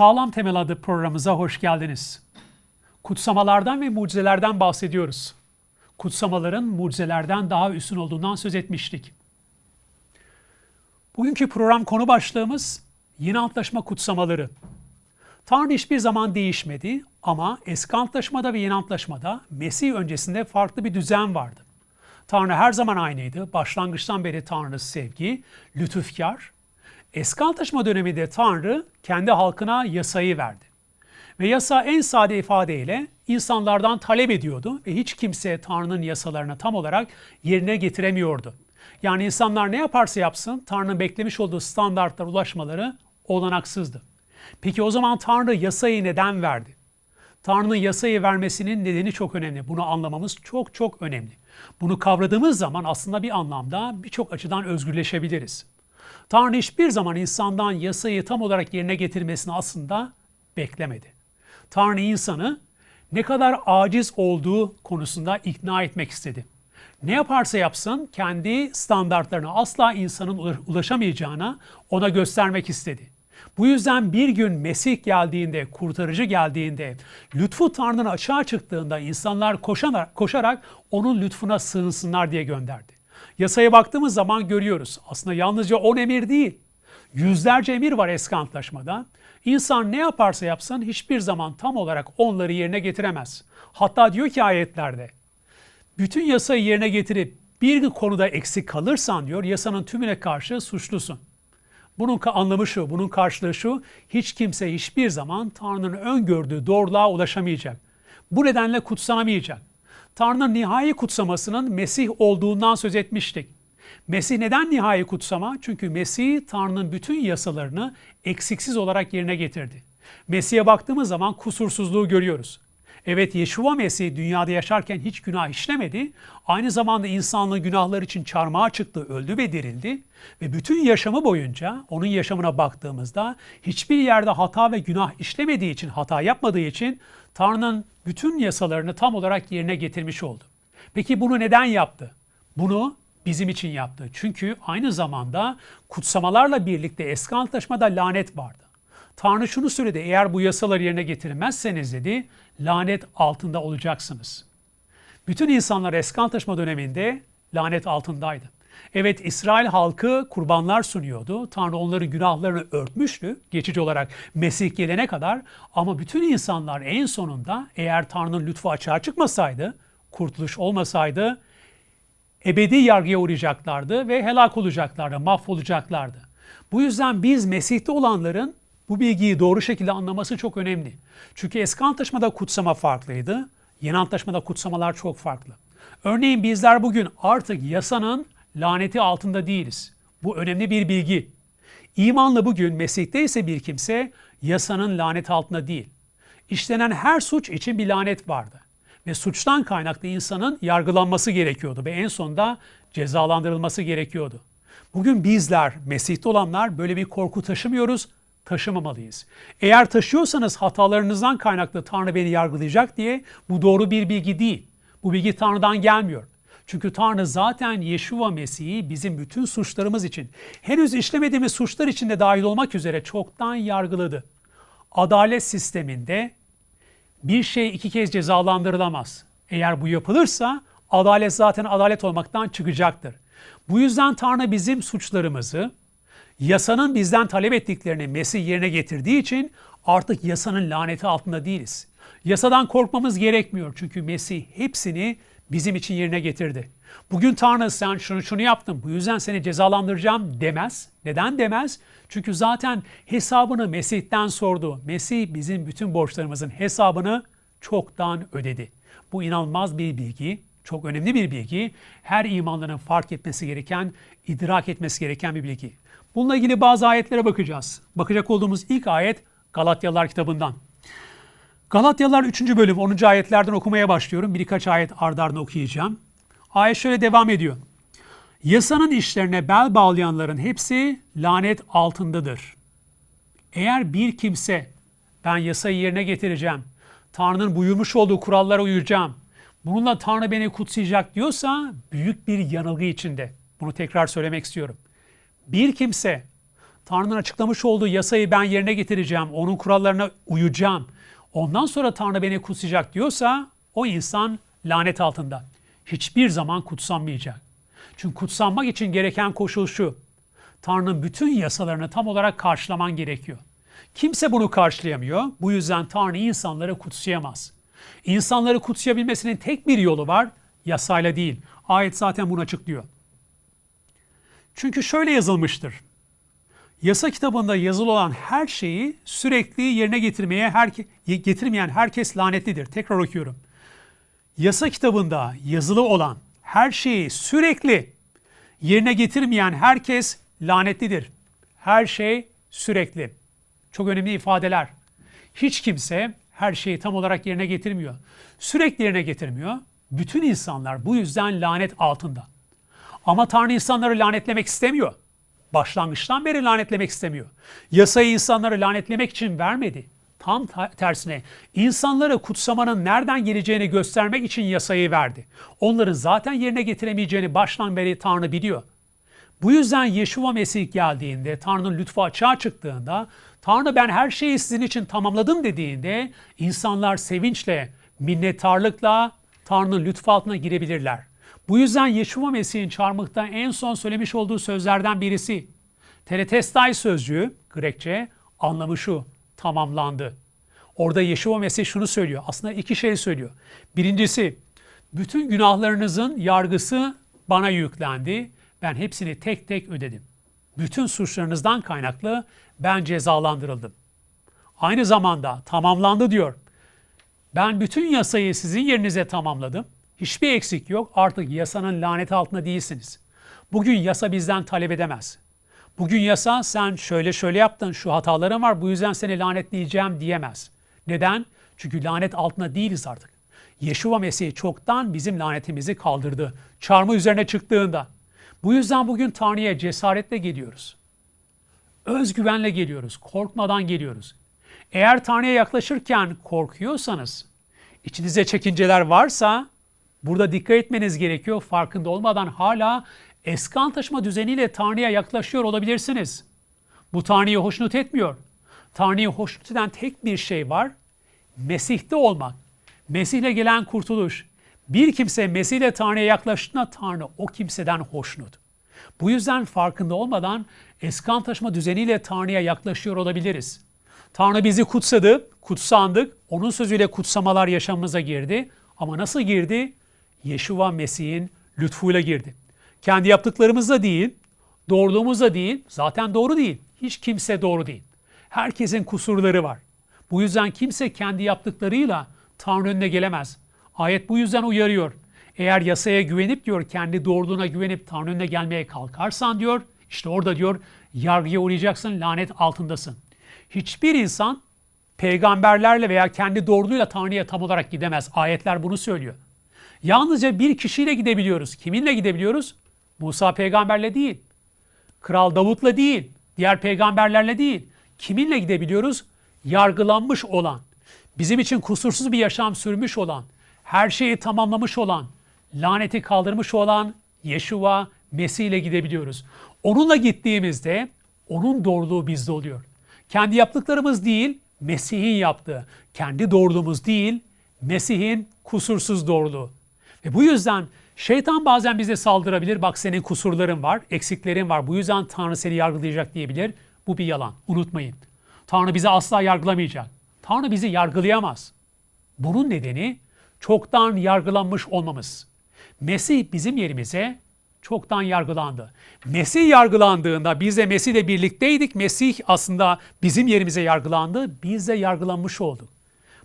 Sağlam Temel adlı programımıza hoş geldiniz. Kutsamalardan ve mucizelerden bahsediyoruz. Kutsamaların mucizelerden daha üstün olduğundan söz etmiştik. Bugünkü program konu başlığımız Yeni Antlaşma kutsamaları. Tanrı hiçbir zaman değişmedi ama eski antlaşmada ve yeni antlaşmada Mesih öncesinde farklı bir düzen vardı. Tanrı her zaman aynıydı. Başlangıçtan beri Tanrı sevgi, lütufkar. Eski antlaşma döneminde Tanrı kendi halkına yasayı verdi. Ve yasa en sade ifadeyle insanlardan talep ediyordu ve hiç kimse Tanrı'nın yasalarını tam olarak yerine getiremiyordu. Yani insanlar ne yaparsa yapsın Tanrı'nın beklemiş olduğu standartlara ulaşmaları olanaksızdı. Peki o zaman Tanrı yasayı neden verdi? Tanrı'nın yasayı vermesinin nedeni çok önemli. Bunu anlamamız çok çok önemli. Bunu kavradığımız zaman aslında bir anlamda birçok açıdan özgürleşebiliriz. Tanrı hiçbir zaman insandan yasayı tam olarak yerine getirmesini aslında beklemedi. Tanrı insanı ne kadar aciz olduğu konusunda ikna etmek istedi. Ne yaparsa yapsın kendi standartlarına asla insanın ulaşamayacağına ona göstermek istedi. Bu yüzden bir gün Mesih geldiğinde, kurtarıcı geldiğinde, lütfu Tanrı'nın açığa çıktığında insanlar koşarak, koşarak onun lütfuna sığınsınlar diye gönderdi. Yasaya baktığımız zaman görüyoruz. Aslında yalnızca 10 emir değil. Yüzlerce emir var eski antlaşmada. İnsan ne yaparsa yapsın hiçbir zaman tam olarak onları yerine getiremez. Hatta diyor ki ayetlerde, bütün yasayı yerine getirip bir konuda eksik kalırsan diyor yasanın tümüne karşı suçlusun. Bunun anlamı şu, bunun karşılığı şu, hiç kimse hiçbir zaman Tanrı'nın öngördüğü doğruluğa ulaşamayacak. Bu nedenle kutsanamayacak. Tanrı'nın nihai kutsamasının Mesih olduğundan söz etmiştik. Mesih neden nihai kutsama? Çünkü Mesih Tanrı'nın bütün yasalarını eksiksiz olarak yerine getirdi. Mesih'e baktığımız zaman kusursuzluğu görüyoruz. Evet Yeşua Mesih dünyada yaşarken hiç günah işlemedi. Aynı zamanda insanlığı günahlar için çarmıha çıktı, öldü ve dirildi. Ve bütün yaşamı boyunca onun yaşamına baktığımızda hiçbir yerde hata ve günah işlemediği için, hata yapmadığı için Tanrı'nın bütün yasalarını tam olarak yerine getirmiş oldu. Peki bunu neden yaptı? Bunu bizim için yaptı. Çünkü aynı zamanda kutsamalarla birlikte eski antlaşmada lanet vardı. Tanrı şunu söyledi, eğer bu yasaları yerine getirmezseniz dedi, lanet altında olacaksınız. Bütün insanlar eski antlaşma döneminde lanet altındaydı. Evet İsrail halkı kurbanlar sunuyordu. Tanrı onların günahlarını örtmüştü geçici olarak Mesih gelene kadar. Ama bütün insanlar en sonunda eğer Tanrı'nın lütfu açığa çıkmasaydı, kurtuluş olmasaydı ebedi yargıya uğrayacaklardı ve helak olacaklardı, mahvolacaklardı. Bu yüzden biz Mesih'te olanların bu bilgiyi doğru şekilde anlaması çok önemli. Çünkü eski antlaşmada kutsama farklıydı. Yeni antlaşmada kutsamalar çok farklı. Örneğin bizler bugün artık yasanın laneti altında değiliz. Bu önemli bir bilgi. İmanlı bugün Mesih'te ise bir kimse yasanın lanet altında değil. İşlenen her suç için bir lanet vardı. Ve suçtan kaynaklı insanın yargılanması gerekiyordu ve en sonunda cezalandırılması gerekiyordu. Bugün bizler, Mesih'te olanlar böyle bir korku taşımıyoruz, taşımamalıyız. Eğer taşıyorsanız hatalarınızdan kaynaklı Tanrı beni yargılayacak diye bu doğru bir bilgi değil. Bu bilgi Tanrı'dan gelmiyor. Çünkü Tanrı zaten Yeşua Mesih'i bizim bütün suçlarımız için, henüz işlemediğimiz suçlar için de dahil olmak üzere çoktan yargıladı. Adalet sisteminde bir şey iki kez cezalandırılamaz. Eğer bu yapılırsa adalet zaten adalet olmaktan çıkacaktır. Bu yüzden Tanrı bizim suçlarımızı, yasanın bizden talep ettiklerini Mesih yerine getirdiği için artık yasanın laneti altında değiliz. Yasadan korkmamız gerekmiyor çünkü Mesih hepsini bizim için yerine getirdi. Bugün Tanrı sen şunu şunu yaptın bu yüzden seni cezalandıracağım demez. Neden demez? Çünkü zaten hesabını Mesih'ten sordu. Mesih bizim bütün borçlarımızın hesabını çoktan ödedi. Bu inanılmaz bir bilgi, çok önemli bir bilgi. Her imanların fark etmesi gereken, idrak etmesi gereken bir bilgi. Bununla ilgili bazı ayetlere bakacağız. Bakacak olduğumuz ilk ayet Galatyalılar kitabından. Galatyalılar 3. bölüm 10. ayetlerden okumaya başlıyorum. Birkaç ayet ardarda okuyacağım. Ayet şöyle devam ediyor. Yasanın işlerine bel bağlayanların hepsi lanet altındadır. Eğer bir kimse ben yasayı yerine getireceğim, Tanrı'nın buyurmuş olduğu kurallara uyacağım, bununla Tanrı beni kutsayacak diyorsa büyük bir yanılgı içinde. Bunu tekrar söylemek istiyorum. Bir kimse Tanrı'nın açıklamış olduğu yasayı ben yerine getireceğim, onun kurallarına uyacağım. Ondan sonra Tanrı beni kutsayacak diyorsa o insan lanet altında. Hiçbir zaman kutsanmayacak. Çünkü kutsanmak için gereken koşul şu. Tanrı'nın bütün yasalarını tam olarak karşılaman gerekiyor. Kimse bunu karşılayamıyor. Bu yüzden Tanrı insanları kutsayamaz. İnsanları kutsayabilmesinin tek bir yolu var, yasayla değil. Ayet zaten bunu açıklıyor. Çünkü şöyle yazılmıştır. Yasa kitabında yazılı olan her şeyi sürekli yerine getirmeye herke, getirmeyen herkes lanetlidir. Tekrar okuyorum. Yasa kitabında yazılı olan her şeyi sürekli yerine getirmeyen herkes lanetlidir. Her şey sürekli. Çok önemli ifadeler. Hiç kimse her şeyi tam olarak yerine getirmiyor. Sürekli yerine getirmiyor. Bütün insanlar bu yüzden lanet altında. Ama Tanrı insanları lanetlemek istemiyor. Başlangıçtan beri lanetlemek istemiyor. Yasayı insanları lanetlemek için vermedi. Tam tersine insanları kutsamanın nereden geleceğini göstermek için yasayı verdi. Onların zaten yerine getiremeyeceğini baştan beri Tanrı biliyor. Bu yüzden Yeşua Mesih geldiğinde, Tanrı'nın lütfu açığa çıktığında, Tanrı ben her şeyi sizin için tamamladım dediğinde insanlar sevinçle, minnettarlıkla Tanrı'nın lütfu altına girebilirler. Bu yüzden Yeşua Mesih'in çarmıhta en son söylemiş olduğu sözlerden birisi. Teletestai sözcüğü Grekçe anlamı şu, tamamlandı. Orada Yeşua Mesih şunu söylüyor. Aslında iki şey söylüyor. Birincisi, bütün günahlarınızın yargısı bana yüklendi. Ben hepsini tek tek ödedim. Bütün suçlarınızdan kaynaklı ben cezalandırıldım. Aynı zamanda tamamlandı diyor. Ben bütün yasayı sizin yerinize tamamladım. Hiçbir eksik yok. Artık yasanın lanet altında değilsiniz. Bugün yasa bizden talep edemez. Bugün yasa sen şöyle şöyle yaptın, şu hataların var, bu yüzden seni lanetleyeceğim diyemez. Neden? Çünkü lanet altında değiliz artık. Yeşua Mesih çoktan bizim lanetimizi kaldırdı. Çarmı üzerine çıktığında. Bu yüzden bugün Tanrı'ya cesaretle geliyoruz. Özgüvenle geliyoruz, korkmadan geliyoruz. Eğer Tanrı'ya yaklaşırken korkuyorsanız, içinizde çekinceler varsa burada dikkat etmeniz gerekiyor. Farkında olmadan hala eski antlaşma düzeniyle Tanrı'ya yaklaşıyor olabilirsiniz. Bu Tanrı'yı hoşnut etmiyor. Tanrı'yı hoşnut eden tek bir şey var. Mesih'te olmak. Mesih'le gelen kurtuluş. Bir kimse Mesih'le Tanrı'ya yaklaştığında Tanrı o kimseden hoşnut. Bu yüzden farkında olmadan eski antlaşma düzeniyle Tanrı'ya yaklaşıyor olabiliriz. Tanrı bizi kutsadı, kutsandık. Onun sözüyle kutsamalar yaşamımıza girdi. Ama nasıl girdi? Yeşua Mesih'in lütfuyla girdi. Kendi yaptıklarımızla değil, doğruluğumuzla değil, zaten doğru değil. Hiç kimse doğru değil. Herkesin kusurları var. Bu yüzden kimse kendi yaptıklarıyla Tanrı önüne gelemez. Ayet bu yüzden uyarıyor. Eğer yasaya güvenip diyor, kendi doğruluğuna güvenip Tanrı önüne gelmeye kalkarsan diyor, işte orada diyor, yargıya uğrayacaksın, lanet altındasın. Hiçbir insan peygamberlerle veya kendi doğruluğuyla Tanrı'ya tam olarak gidemez. Ayetler bunu söylüyor. Yalnızca bir kişiyle gidebiliyoruz. Kiminle gidebiliyoruz? Musa peygamberle değil. Kral Davut'la değil. Diğer peygamberlerle değil. Kiminle gidebiliyoruz? Yargılanmış olan, bizim için kusursuz bir yaşam sürmüş olan, her şeyi tamamlamış olan, laneti kaldırmış olan Yeşua Mesih ile gidebiliyoruz. Onunla gittiğimizde onun doğruluğu bizde oluyor. Kendi yaptıklarımız değil, Mesih'in yaptığı. Kendi doğruluğumuz değil, Mesih'in kusursuz doğruluğu. Ve bu yüzden şeytan bazen bize saldırabilir. Bak senin kusurların var, eksiklerin var. Bu yüzden Tanrı seni yargılayacak diyebilir. Bu bir yalan. Unutmayın. Tanrı bizi asla yargılamayacak. Tanrı bizi yargılayamaz. Bunun nedeni çoktan yargılanmış olmamız. Mesih bizim yerimize çoktan yargılandı. Mesih yargılandığında biz de Mesih ile birlikteydik. Mesih aslında bizim yerimize yargılandı. Biz de yargılanmış olduk.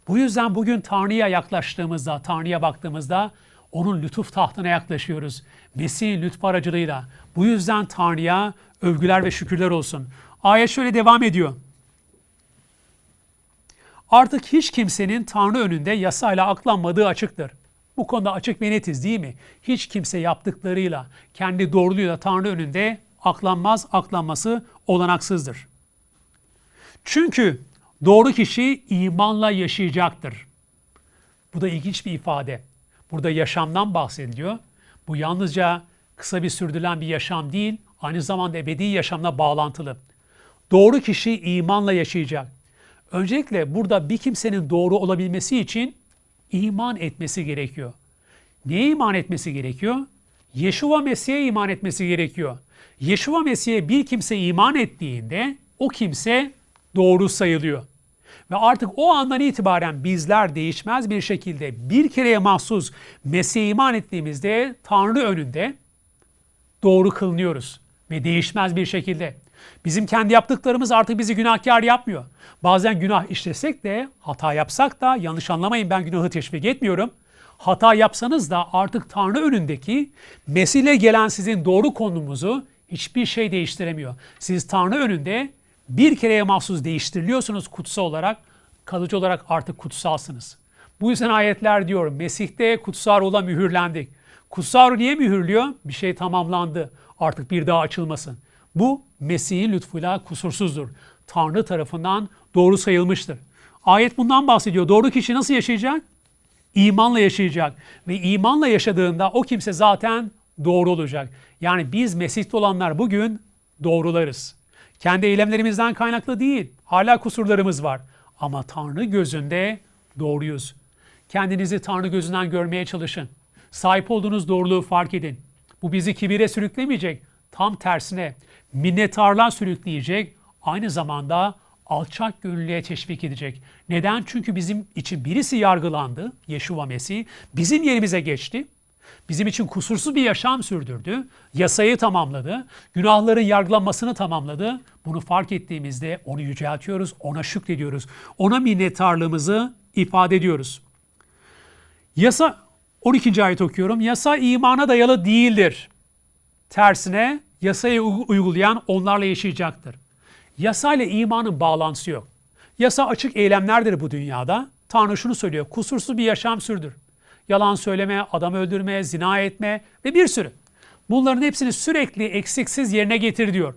Bu yüzden bugün Tanrı'ya yaklaştığımızda, Tanrı'ya baktığımızda onun lütuf tahtına yaklaşıyoruz. Mesih'in lütfu aracılığıyla. Bu yüzden Tanrı'ya övgüler ve şükürler olsun. Ayet şöyle devam ediyor. Artık hiç kimsenin Tanrı önünde yasayla aklanmadığı açıktır. Bu konuda açık ve netiz değil mi? Hiç kimse yaptıklarıyla, kendi doğruluğuyla Tanrı önünde aklanmaz, aklanması olanaksızdır. Çünkü doğru kişi imanla yaşayacaktır. Bu da ilginç bir ifade. Burada yaşamdan bahsediliyor. Bu yalnızca kısa bir sürdürülen bir yaşam değil, aynı zamanda ebedi yaşamla bağlantılı. Doğru kişi imanla yaşayacak. Öncelikle burada bir kimsenin doğru olabilmesi için iman etmesi gerekiyor. Neye iman etmesi gerekiyor? Yeşua Mesih'e iman etmesi gerekiyor. Yeşua Mesih'e bir kimse iman ettiğinde o kimse doğru sayılıyor. Ve artık o andan itibaren bizler değişmez bir şekilde bir kereye mahsus Mesih'e iman ettiğimizde Tanrı önünde doğru kılınıyoruz ve değişmez bir şekilde. Bizim kendi yaptıklarımız artık bizi günahkar yapmıyor. Bazen günah işlesek de, hata yapsak da, yanlış anlamayın ben günahı teşvik etmiyorum. Hata yapsanız da artık Tanrı önündeki Mesih'le gelen sizin doğru konumuzu hiçbir şey değiştiremiyor. Siz Tanrı önünde bir kereye mahsus değiştiriliyorsunuz kutsal olarak, kalıcı olarak artık kutsalsınız. Bu yüzden ayetler diyor, Mesih'te kutsal ruhla mühürlendik. Kutsal ruh niye mühürlüyor? Bir şey tamamlandı. Artık bir daha açılmasın. Bu Mesih'in lütfuyla kusursuzdur. Tanrı tarafından doğru sayılmıştır. Ayet bundan bahsediyor. Doğru kişi nasıl yaşayacak? İmanla yaşayacak. Ve imanla yaşadığında o kimse zaten doğru olacak. Yani biz Mesih'te olanlar bugün doğrularız. Kendi eylemlerimizden kaynaklı değil. Hala kusurlarımız var. Ama Tanrı gözünde doğruyuz. Kendinizi Tanrı gözünden görmeye çalışın. Sahip olduğunuz doğruluğu fark edin. Bu bizi kibire sürüklemeyecek. Tam tersine minnettarlığa sürükleyecek. Aynı zamanda alçak gönüllüye teşvik edecek. Neden? Çünkü bizim için birisi yargılandı. Yeşua Mesih. Bizim yerimize geçti. Bizim için kusursuz bir yaşam sürdürdü. Yasayı tamamladı. Günahların yargılanmasını tamamladı. Bunu fark ettiğimizde onu yüceltiyoruz, ona şükrediyoruz. Ona minnettarlığımızı ifade ediyoruz. Yasa 12. ayet okuyorum. Yasa imana dayalı değildir. Tersine yasayı uygulayan onlarla yaşayacaktır. Yasa ile imanın bağlantısı yok. Yasa açık eylemlerdir bu dünyada. Tanrı şunu söylüyor. Kusursuz bir yaşam sürdür. Yalan söyleme, adam öldürme, zina etme ve bir sürü. Bunların hepsini sürekli eksiksiz yerine getir diyor.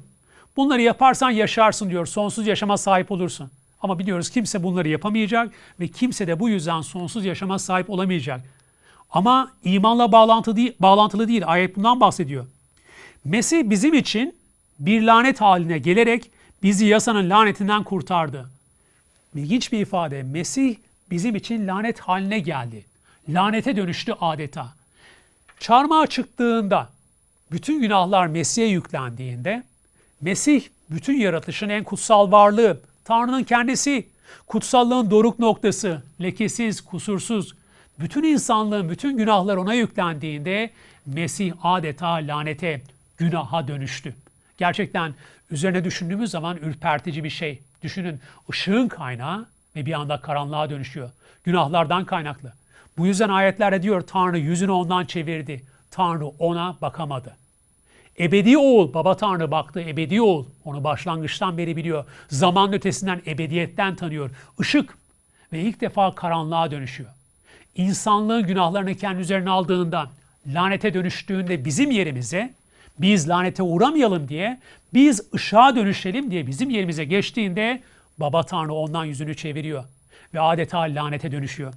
Bunları yaparsan yaşarsın diyor. Sonsuz yaşama sahip olursun. Ama biliyoruz kimse bunları yapamayacak ve kimse de bu yüzden sonsuz yaşama sahip olamayacak. Ama imanla bağlantılı değil, bağlantılı değil. Ayet bundan bahsediyor. Mesih bizim için bir lanet haline gelerek bizi yasanın lanetinden kurtardı. İlginç bir ifade. Mesih bizim için lanet haline geldi. Lanete dönüştü adeta. Çarmıha çıktığında bütün günahlar Mesih'e yüklendiğinde Mesih bütün yaratışın en kutsal varlığı, Tanrı'nın kendisi, kutsallığın doruk noktası, lekesiz, kusursuz, bütün insanlığın bütün günahlar ona yüklendiğinde Mesih adeta lanete, günaha dönüştü. Gerçekten üzerine düşündüğümüz zaman ürpertici bir şey. Düşünün ışığın kaynağı ve bir anda karanlığa dönüşüyor. Günahlardan kaynaklı. Bu yüzden ayetlerde diyor Tanrı yüzünü ondan çevirdi. Tanrı ona bakamadı. Ebedi oğul, baba Tanrı baktı, ebedi oğul. Onu başlangıçtan beri biliyor. Zaman ötesinden, ebediyetten tanıyor. Işık ve ilk defa karanlığa dönüşüyor. İnsanlığın günahlarını kendi üzerine aldığında, lanete dönüştüğünde bizim yerimize, biz lanete uğramayalım diye, biz ışığa dönüşelim diye bizim yerimize geçtiğinde, baba Tanrı ondan yüzünü çeviriyor ve adeta lanete dönüşüyor.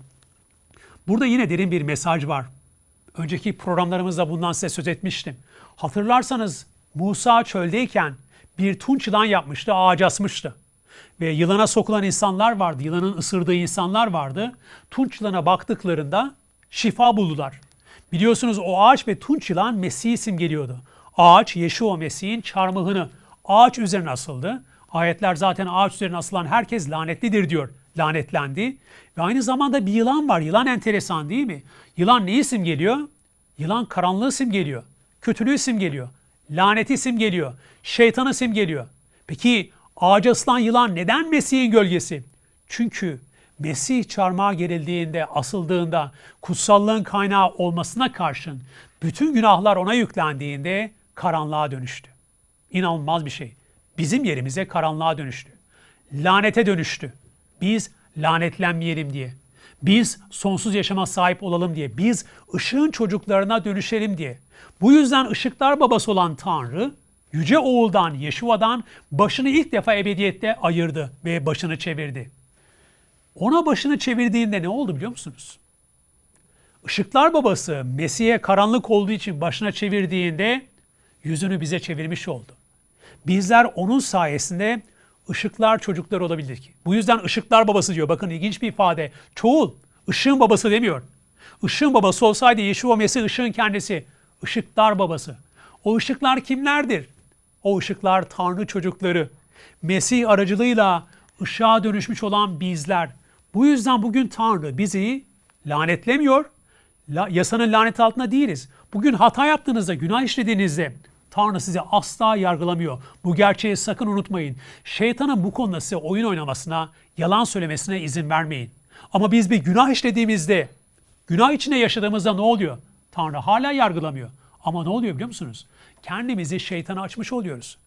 Burada yine derin bir mesaj var. Önceki programlarımızda bundan size söz etmiştim. Hatırlarsanız Musa çöldeyken bir tunç yılan yapmıştı, ağaca asmıştı. Ve yılana sokulan insanlar vardı, yılanın ısırdığı insanlar vardı. Tunç yılana baktıklarında şifa buldular. Biliyorsunuz o ağaç ve tunç yılan Mesih'i simgeliyordu. Ağaç Yeşua Mesih'in çarmıhını ağaç üzerine asıldı. Ayetler zaten ağaç üzerine asılan herkes lanetlidir diyor. Lanetlendi. Ve aynı zamanda bir yılan var. Yılan enteresan değil mi? Yılan neyi simgeliyor? Yılan karanlığı simgeliyor. Kötülüğü simgeliyor. Laneti simgeliyor. Şeytanı simgeliyor. Peki ağaca asılan yılan neden Mesih'in gölgesi? Çünkü Mesih çarmıha gerildiğinde, asıldığında, kutsallığın kaynağı olmasına karşın bütün günahlar ona yüklendiğinde karanlığa dönüştü. İnanılmaz bir şey. Bizim yerimize karanlığa dönüştü. Lanete dönüştü. Biz lanetlenmeyelim diye. Biz sonsuz yaşama sahip olalım diye. Biz ışığın çocuklarına dönüşelim diye. Bu yüzden ışıklar babası olan Tanrı, Yüce Oğul'dan, Yeşuva'dan başını ilk defa ebediyette ayırdı ve başını çevirdi. Ona başını çevirdiğinde ne oldu biliyor musunuz? Işıklar babası Mesih'e karanlık olduğu için başına çevirdiğinde yüzünü bize çevirmiş oldu. Bizler onun sayesinde ışıklar çocuklar olabilir ki. Bu yüzden ışıklar babası diyor. Bakın ilginç bir ifade. Çoğul. Işığın babası demiyor. Işığın babası olsaydı Yeşua Mesih ışığın kendisi. Işıklar babası. O ışıklar kimlerdir? O ışıklar Tanrı çocukları. Mesih aracılığıyla ışığa dönüşmüş olan bizler. Bu yüzden bugün Tanrı bizi lanetlemiyor. La, yasanın laneti altında değiliz. Bugün hata yaptığınızda, günah işlediğinizde Tanrı sizi asla yargılamıyor. Bu gerçeği sakın unutmayın. Şeytanın bu konuda size oyun oynamasına, yalan söylemesine izin vermeyin. Ama biz bir günah işlediğimizde, günah içinde yaşadığımızda ne oluyor? Tanrı hala yargılamıyor. Ama ne oluyor biliyor musunuz? Kendimizi şeytana açmış oluyoruz.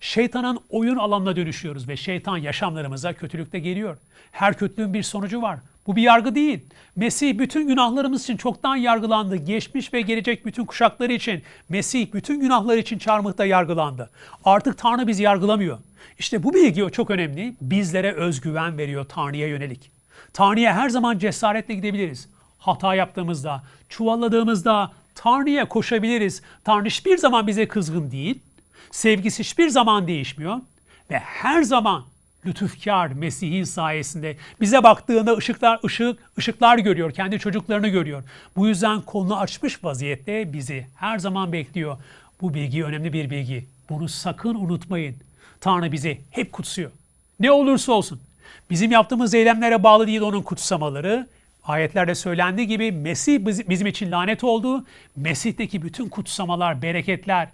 Şeytanın oyun alanına dönüşüyoruz ve şeytan yaşamlarımıza kötülükte geliyor. Her kötülüğün bir sonucu var. Bu bir yargı değil. Mesih bütün günahlarımız için çoktan yargılandı. Geçmiş ve gelecek bütün kuşakları için Mesih bütün günahlar için çarmıhta yargılandı. Artık Tanrı bizi yargılamıyor. İşte bu bilgi çok önemli. Bizlere özgüven veriyor Tanrı'ya yönelik. Tanrı'ya her zaman cesaretle gidebiliriz. Hata yaptığımızda, çuvalladığımızda Tanrı'ya koşabiliriz. Tanrı hiçbir zaman bize kızgın değil. Sevgisi hiçbir zaman değişmiyor. Ve her zaman lütufkar Mesih'in sayesinde bize baktığında ışıklar ışık ışıklar görüyor, kendi çocuklarını görüyor. Bu yüzden kolunu açmış vaziyette bizi her zaman bekliyor. Bu bilgi önemli bir bilgi. Bunu sakın unutmayın. Tanrı bizi hep kutsuyor. Ne olursa olsun. Bizim yaptığımız eylemlere bağlı değil onun kutsamaları. Ayetlerde söylendiği gibi Mesih bizim için lanet oldu. Mesih'teki bütün kutsamalar, bereketler,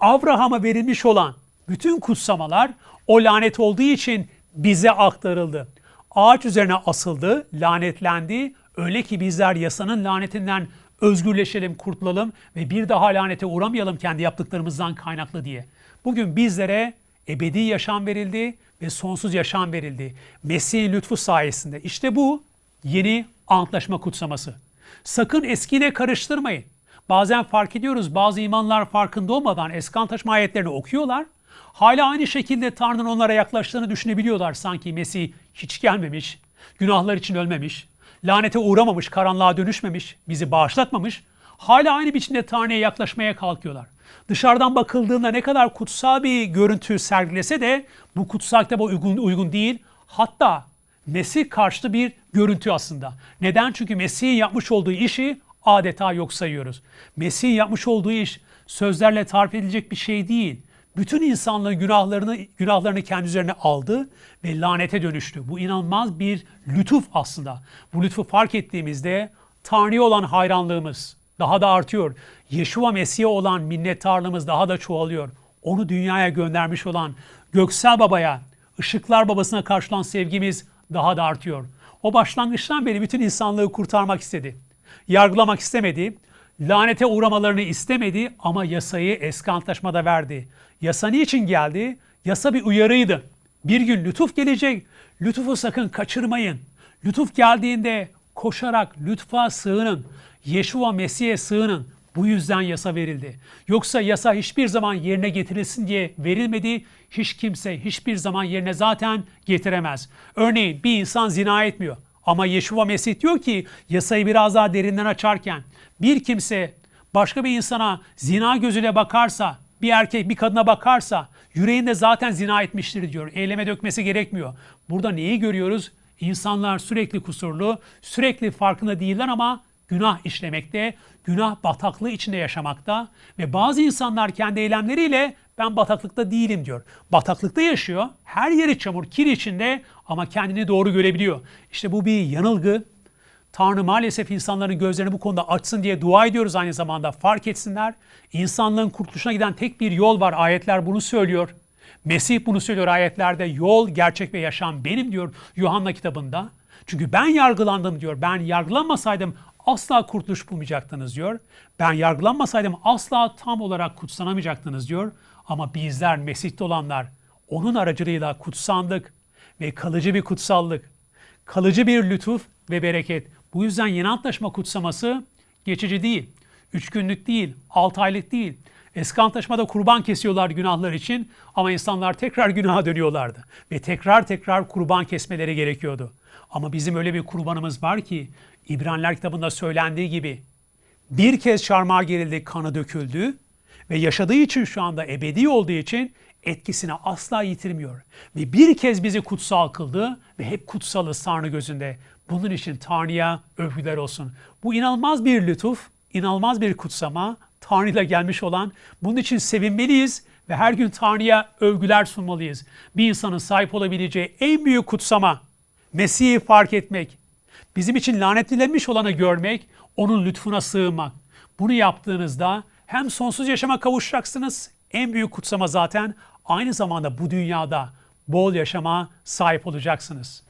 Abraham'a verilmiş olan bütün kutsamalar o lanet olduğu için bize aktarıldı. Ağaç üzerine asıldı, lanetlendi. Öyle ki bizler yasanın lanetinden özgürleşelim, kurtulalım ve bir daha lanete uğramayalım kendi yaptıklarımızdan kaynaklı diye. Bugün bizlere ebedi yaşam verildi ve sonsuz yaşam verildi. Mesih'in lütfu sayesinde. İşte bu yeni antlaşma kutsaması. Sakın eskiyle karıştırmayın. Bazen fark ediyoruz bazı imanlar farkında olmadan eski antlaşma ayetlerini okuyorlar. Hala aynı şekilde Tanrı'nın onlara yaklaştığını düşünebiliyorlar. Sanki Mesih hiç gelmemiş, günahlar için ölmemiş, lanete uğramamış, karanlığa dönüşmemiş, bizi bağışlatmamış. Hala aynı biçimde Tanrı'ya yaklaşmaya kalkıyorlar. Dışarıdan bakıldığında ne kadar kutsal bir görüntü sergilese de bu kutsal kitaba uygun, uygun değil. Hatta Mesih karşıtı bir görüntü aslında. Neden? Çünkü Mesih'in yapmış olduğu işi adeta yok sayıyoruz. Mesih'in yapmış olduğu iş sözlerle tarif edilecek bir şey değil. Bütün insanlığın günahlarını günahlarını kendi üzerine aldı ve lanete dönüştü. Bu inanılmaz bir lütuf aslında. Bu lütfu fark ettiğimizde Tanrı'ya olan hayranlığımız daha da artıyor. Yeşua Mesih'e olan minnettarlığımız daha da çoğalıyor. Onu dünyaya göndermiş olan Göksel Baba'ya, Işıklar Babasına karşı olan sevgimiz daha da artıyor. O başlangıçtan beri bütün insanlığı kurtarmak istedi. Yargılamak istemedi. Lanete uğramalarını istemedi ama yasayı eski antlaşmada verdi. Yasa niçin geldi? Yasa bir uyarıydı. Bir gün lütuf gelecek. Lütufu sakın kaçırmayın. Lütuf geldiğinde koşarak lütfa sığının. Yeşua Mesih'e sığının. Bu yüzden yasa verildi. Yoksa yasa hiçbir zaman yerine getirilsin diye verilmedi. Hiç kimse hiçbir zaman yerine zaten getiremez. Örneğin bir insan zina etmiyor. Ama Yeşua Mesih diyor ki yasayı biraz daha derinden açarken bir kimse başka bir insana zina gözüyle bakarsa, bir erkek bir kadına bakarsa yüreğinde zaten zina etmiştir diyor. Eyleme dökmesi gerekmiyor. Burada neyi görüyoruz? İnsanlar sürekli kusurlu, sürekli farkında değiller ama günah işlemekte, günah bataklığı içinde yaşamakta ve bazı insanlar kendi eylemleriyle ben bataklıkta değilim diyor. Bataklıkta yaşıyor, her yeri çamur, kir içinde ama kendini doğru görebiliyor. İşte bu bir yanılgı. Tanrı maalesef insanların gözlerini bu konuda açsın diye dua ediyoruz aynı zamanda fark etsinler. İnsanlığın kurtuluşuna giden tek bir yol var. Ayetler bunu söylüyor. Mesih bunu söylüyor ayetlerde. Yol, gerçek ve yaşam benim diyor Yuhanna kitabında. Çünkü ben yargılandım diyor. Ben yargılanmasaydım asla kurtuluş bulmayacaktınız diyor. Ben yargılanmasaydım asla tam olarak kutsanamayacaktınız diyor. Ama bizler Mesih'te olanlar onun aracılığıyla kutsandık ve kalıcı bir kutsallık, kalıcı bir lütuf ve bereket. Bu yüzden yeni antlaşma kutsaması geçici değil. Üç günlük değil, altı aylık değil. Eski antlaşmada kurban kesiyorlar günahlar için ama insanlar tekrar günaha dönüyorlardı. Ve tekrar tekrar kurban kesmeleri gerekiyordu. Ama bizim öyle bir kurbanımız var ki İbraniler kitabında söylendiği gibi bir kez çarmıha gerildi, kanı döküldü ve yaşadığı için şu anda ebedi olduğu için etkisini asla yitirmiyor. Ve bir kez bizi kutsal kıldı ve hep kutsalız Tanrı gözünde. Bunun için Tanrı'ya övgüler olsun. Bu inanılmaz bir lütuf, inanılmaz bir kutsama. Tanrı'yla gelmiş olan. Bunun için sevinmeliyiz ve her gün Tanrı'ya övgüler sunmalıyız. Bir insanın sahip olabileceği en büyük kutsama, Mesih'i fark etmek, bizim için lanetlenmiş olanı görmek, onun lütfuna sığınmak. Bunu yaptığınızda hem sonsuz yaşama kavuşacaksınız, en büyük kutsama zaten aynı zamanda bu dünyada bol yaşama sahip olacaksınız.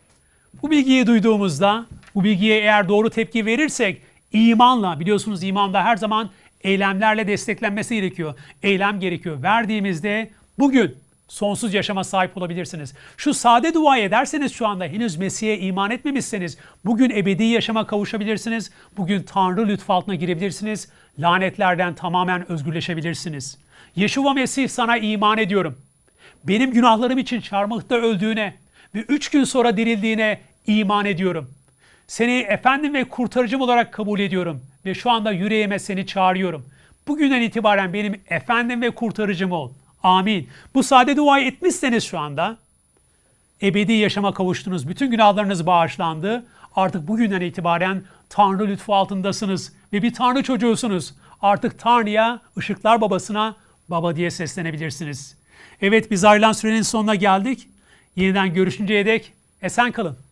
Bu bilgiyi duyduğumuzda, bu bilgiye eğer doğru tepki verirsek imanla, biliyorsunuz imanda her zaman eylemlerle desteklenmesi gerekiyor. Eylem gerekiyor. Verdiğimizde bugün sonsuz yaşama sahip olabilirsiniz. Şu sade dua ederseniz şu anda henüz Mesih'e iman etmemişseniz bugün ebedi yaşama kavuşabilirsiniz. Bugün Tanrı lütfu altına girebilirsiniz. Lanetlerden tamamen özgürleşebilirsiniz. Yeşua Mesih sana iman ediyorum. Benim günahlarım için çarmıhta öldüğüne ve üç gün sonra dirildiğine iman ediyorum. Seni efendim ve kurtarıcım olarak kabul ediyorum ve şu anda yüreğime seni çağırıyorum. Bugünden itibaren benim efendim ve kurtarıcım ol. Amin. Bu sade duayı etmişseniz şu anda ebedi yaşama kavuştunuz. Bütün günahlarınız bağışlandı. Artık bugünden itibaren Tanrı lütfu altındasınız ve bir Tanrı çocuğusunuz. Artık Tanrı'ya, ışıklar babasına baba diye seslenebilirsiniz. Evet biz ayrılan sürenin sonuna geldik. Yeniden görüşünceye dek esen kalın.